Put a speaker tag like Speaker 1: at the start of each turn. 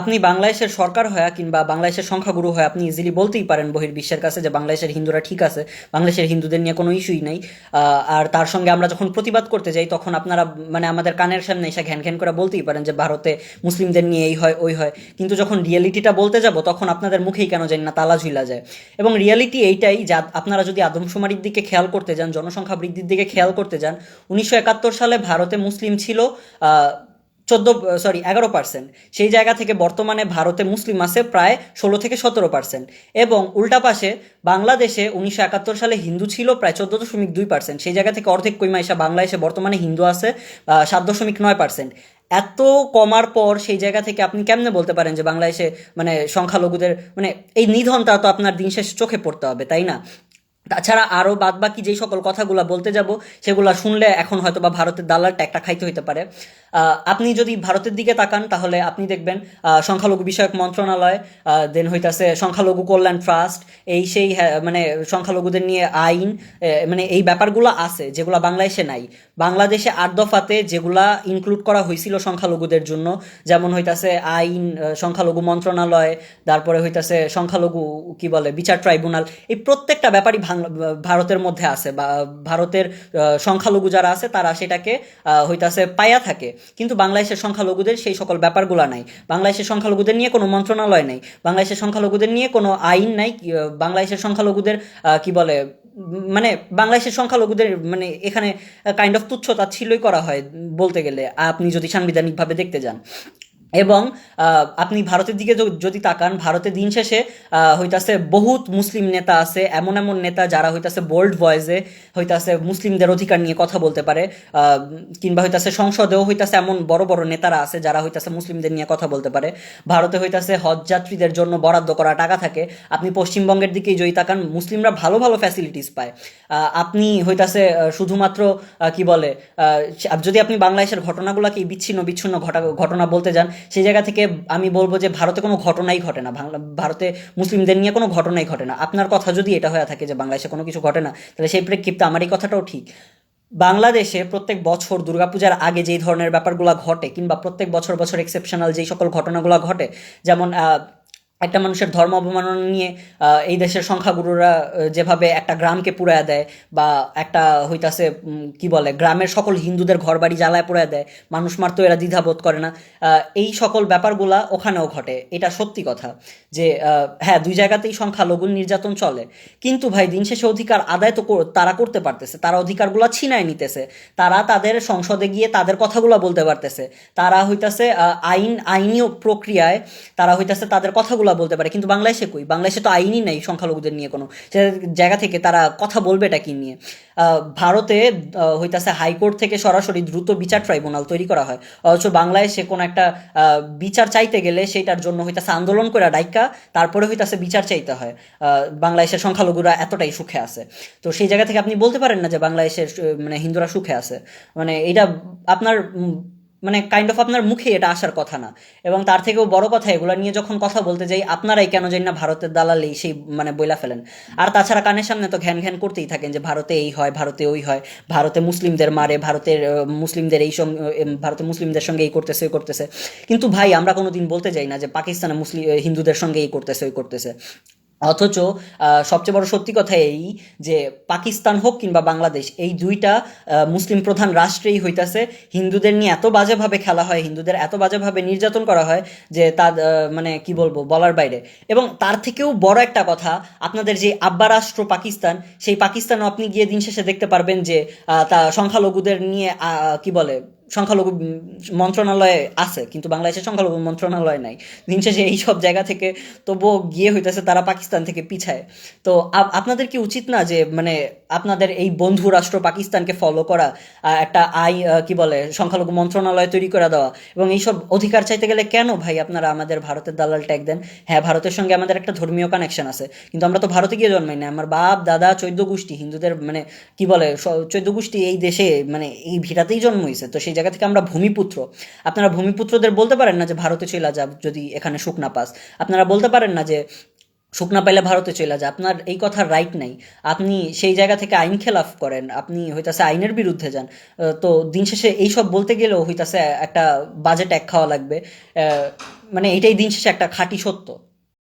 Speaker 1: আপনি বাংলাদেশের সরকার হয়ে কিংবা বাংলাদেশের সংখ্যাগুরু হয়ে আপনি ইজিলি বলতেই পারেন বহির্বিশ্বের কাছে যে বাংলাদেশের হিন্দুরা ঠিক আছে, বাংলাদেশের হিন্দুদের নিয়ে কোনো ইস্যুই নাই। আর তার সঙ্গে আমরা যখন প্রতিবাদ করতে যাই, তখন আপনারা মানে আমাদের কানের সামনে এসে ঘ্যান ঘ্যান করে বলতেই পারেন যে ভারতে মুসলিমদের নিয়ে এই হয়, ওই হয়। কিন্তু যখন রিয়েলিটিটা বলতে যাব, তখন আপনাদের মুখেই কেন জানি না তালা ঝুলা যায়। এবং রিয়েলিটি এইটাই যা আপনারা যদি আদমশুমারির দিকে খেয়াল করতে যান, জনসংখ্যা বৃদ্ধির দিকে খেয়াল করতে যান, উনিশশো একাত্তর সালে ভারতে মুসলিম ছিল চোদ্দ সরি এগারো পার্সেন্ট সেই জায়গা থেকে বর্তমানে ভারতে মুসলিম আছে প্রায় ষোলো থেকে সতেরো পার্সেন্ট এবং উল্টা পাশে বাংলাদেশে উনিশশো একাত্তর সালে হিন্দু ছিল প্রায় চোদ্দ দশমিক দুই পার্সেন্ট সেই জায়গা থেকে অর্ধেক কইমা এসে বাংলাদেশে বর্তমানে হিন্দু আছে সাত দশমিক নয় পার্সেন্ট এত কমার পর সেই জায়গা থেকে আপনি কেমনে বলতে পারেন যে বাংলাদেশে মানে সংখ্যালঘুদের মানে এই নিধনটা তো আপনার দিন শেষে চোখে পড়তে হবে, তাই না? তাছাড়া আরও বাদ বাকি যেই সকল কথাগুলো বলতে যাব, সেগুলো শুনলে এখন হয়তো বা ভারতের দালালটা একটা খাইতে হইতে পারে। আপনি যদি ভারতের দিকে তাকান, তাহলে আপনি দেখবেন সংখ্যালঘু বিষয়ক মন্ত্রণালয় দেন হইতাছে সংখ্যালঘু কল্যাণ ট্রাস্ট, এই সেই মানে সংখ্যালঘুদের নিয়ে আইন মানে এই ব্যাপারগুলো আছে, যেগুলো বাংলাদেশে নাই। বাংলাদেশে আট দফাতে যেগুলা ইনক্লুড করা হয়েছিল সংখ্যালঘুদের জন্য, যেমন হইতাছে আইন সংখ্যালঘু মন্ত্রণালয়, তারপরে হইতাছে সংখ্যালঘু, কি বলে, বিচার ট্রাইব্যুনাল, এই প্রত্যেকটা ব্যাপারই ভারতের মধ্যে আছে বা ভারতের সংখ্যালঘু যারা আছে তারা সেটাকে হইতাছে পায়া থাকে। কিন্তু বাংলাদেশের সংখ্যালঘুদের সেই সকল ব্যাপারগুলো নাই। বাংলাদেশের সংখ্যালঘুদের নিয়ে কোনো মন্ত্রণালয় নাই। বাংলাদেশের সংখ্যালঘুদের নিয়ে কোনো আইন নাই। বাংলাদেশের সংখ্যালঘুদের কি বলে মানে বাংলাদেশের সংখ্যালঘুদের মানে এখানে কাইন্ড অফ তুচ্ছতা ছিলই করা হয় বলতে গেলে। আপনি যদি সাংবিধানিকভাবে দেখতে যান। এবং আপনি ভারতের দিকে যদি তাকান, ভারতে দিন শেষে হইতাছে বহুত মুসলিম নেতা আছে, এমন এমন নেতা যারা হইতাছে বোল্ড ভয়েসে হইতাছে মুসলিমদের অধিকার নিয়ে কথা বলতে পারে কিংবা হইতাছে সংসদেও হইতাছে এমন বড় বড় নেতারা আছে যারা হইতাছে মুসলিমদের নিয়ে কথা বলতে পারে। ভারতে হইতাছে হজ যাত্রীদের জন্য বরাদ্দ করা টাকা থাকে। আপনি পশ্চিমবঙ্গের দিকেই যদি তাকান, মুসলিমরা ভালো ভালো ফ্যাসিলিটিস পায়। আপনি হইতাছে শুধুমাত্র কি বলে যদি আপনি বাংলাদেশের ঘটনাগুলোকে বিচ্ছিন্ন বিচ্ছিন্ন ঘটা ঘটনা বলতে যান সেই জায়গা থেকে আমি বলব যে ভারতে কোনো ঘটনাই ঘটে না। বাংলা, ভারতে মুসলিমদের নিয়ে কোনো ঘটনাই ঘটে না। আপনার কথা যদি এটা হয়ে থাকে যে বাংলাদেশে কোনো কিছু ঘটে না, তাহলে সেই প্রেক্ষিপ্তে আমার এই কথাটাও ঠিক। বাংলাদেশে প্রত্যেক বছর দুর্গাপূজার আগে যেই ধরনের ব্যাপারগুলো ঘটে কিংবা প্রত্যেক বছর বছর এক্সেপশনাল যেই সকল ঘটনাগুলো ঘটে, যেমন একটা মানুষের ধর্ম অবমাননা নিয়ে এই দেশের সংখ্যাগুরুরা যেভাবে একটা গ্রামকে পুড়ায় দেয় বা একটা হইতাছে কি বলে, গ্রামের সকল হিন্দুদের ঘর বাড়ি জ্বালায় পুড়ায় দেয়, মানুষ মারতো এরা দ্বিধাবোধ করে না। এই সকল ব্যাপারগুলা ওখানেও ঘটে। এটা সত্যি কথা যে হ্যাঁ দুই জায়গাতেই সংখ্যালঘু নির্যাতন চলে। কিন্তু ভাই, দিন শেষে অধিকার আদায় তো তারা করতে পারতেছে। তারা অধিকারগুলো ছিনায় নিতেছে। তারা তাদের সংসদে গিয়ে তাদের কথাগুলো বলতে পারতেছে। তারা হইতাছে আইন, আইনীয় প্রক্রিয়ায় তারা হইতাছে তাদের কথাগুলো বলতে পারে, কিন্তু বাংলাদেশে কই? বাংলাদেশে তো আইনই নাই সংখ্যালঘুদের নিয়ে কোনো। সে জায়গা থেকে তারা কথা বলবেটা কি নিয়ে? ভারতে হইতাছে হাইকোর্ট থেকে সরাসরি দ্রুত বিচার ট্রাইব্যুনাল তৈরি করা হয়। অথচ বাংলাদেশে কোনো একটা বিচার চাইতে গেলে সেটার জন্য হইতাছে আন্দোলন করে ডাইকা তারপরে হইতাছে বিচার চাইতে হয়। বাংলাদেশের সংখ্যালঘুরা এতটাই সুখে আছে। তো সেই জায়গা থেকে আপনি বলতে পারেন না যে বাংলাদেশের মানে হিন্দুরা সুখে আছে? মানে এটা আপনার মানে কাইন্ড অফ আপনার মুখে এটা আসার কথা না। এবং তার থেকেও বড় কথা, এগুলো নিয়ে যখন কথা বলতে যাই, আপনারাই কেন জানি না ভারতের দালালেই সেই মানে বইলা ফেলেন। আর তাছাড়া কানের সামনে তো ঘ্যান ঘ্যান করতেই থাকেন যে ভারতে এই হয়, ভারতে ওই হয়, ভারতে মুসলিমদের মারে ভারতের মুসলিমদের এই সঙ্গে ভারতে মুসলিমদের সঙ্গে এই করতেছে, ওই করতেছে। কিন্তু ভাই, আমরা কোনোদিন বলতে যাই না যে পাকিস্তানে মুসলিম হিন্দুদের সঙ্গে এই করতেছে, ওই করতেছে। অথচ সবচেয়ে বড় সত্যি কথা এই যে পাকিস্তান হোক কিংবা বাংলাদেশ এই দুইটা মুসলিম প্রধান রাষ্ট্রেই হইতাছে। হিন্দুদের নিয়ে এত বাজেভাবে খেলা হয় হিন্দুদের এত বাজেভাবে নির্যাতন করা হয় যে আহ, মানে কি বলব বলার বাইরে। এবং তার থেকেও বড় একটা কথা আপনাদের যে আব্বা রাষ্ট্র পাকিস্তান সেই পাকিস্তানও আপনি গিয়ে দিন শেষে দেখতে পারবেন যে তা সংখ্যালঘুদের নিয়ে কি বলে সংখ্যালঘু মন্ত্রণালয়ে আছে, কিন্তু বাংলাদেশের সংখ্যালঘু মন্ত্রণালয় নাই। দিন শেষে এই সব জায়গা থেকে তবুও গিয়ে হইতেছে তারা পাকিস্তান থেকে পিছায়। তো আপনাদের কি উচিত না যে মানে আপনাদের এই বন্ধু রাষ্ট্র পাকিস্তানকে ফলো করা একটা আই কি বলে, সংখ্যালঘু মন্ত্রণালয় তৈরি করে দেওয়া? এবং এইসব অধিকার চাইতে গেলে কেন ভাই আপনারা আমাদের ভারতের দালাল ট্যাগ দেন? হ্যাঁ ভারতের সঙ্গে আমাদের একটা ধর্মীয় কানেকশন আছে, কিন্তু আমরা তো ভারতে গিয়ে জন্মাই না আমার বাপ, দাদা, চৈদ্দ গোষ্ঠী, হিন্দুদের মানে কি বলে চৈদ্দ গোষ্ঠী এই দেশে মানে এই ভিটাতেই জন্ম হয়েছে তো সেই জায়গা থেকে আমরা ভূমিপুত্র। আপনারা ভূমিপুত্রদের বলতে পারেন না যে ভারতে চলে যা যদি এখানে সুখ না পাস। আপনারা বলতে পারেন না যে শুকনা পাইলে ভারতে চলে যায় আপনার এই কথার রাইট নাই। আপনি সেই জায়গা থেকে আইন খেলাফ করেন। আপনি হইতাছে আইনের বিরুদ্ধে যান। তো দিন শেষে এইসব বলতে গেলেও হইতাছে একটা বাজেট এক খাওয়া লাগবে। মানে এটাই দিন শেষে একটা খাঁটি সত্য।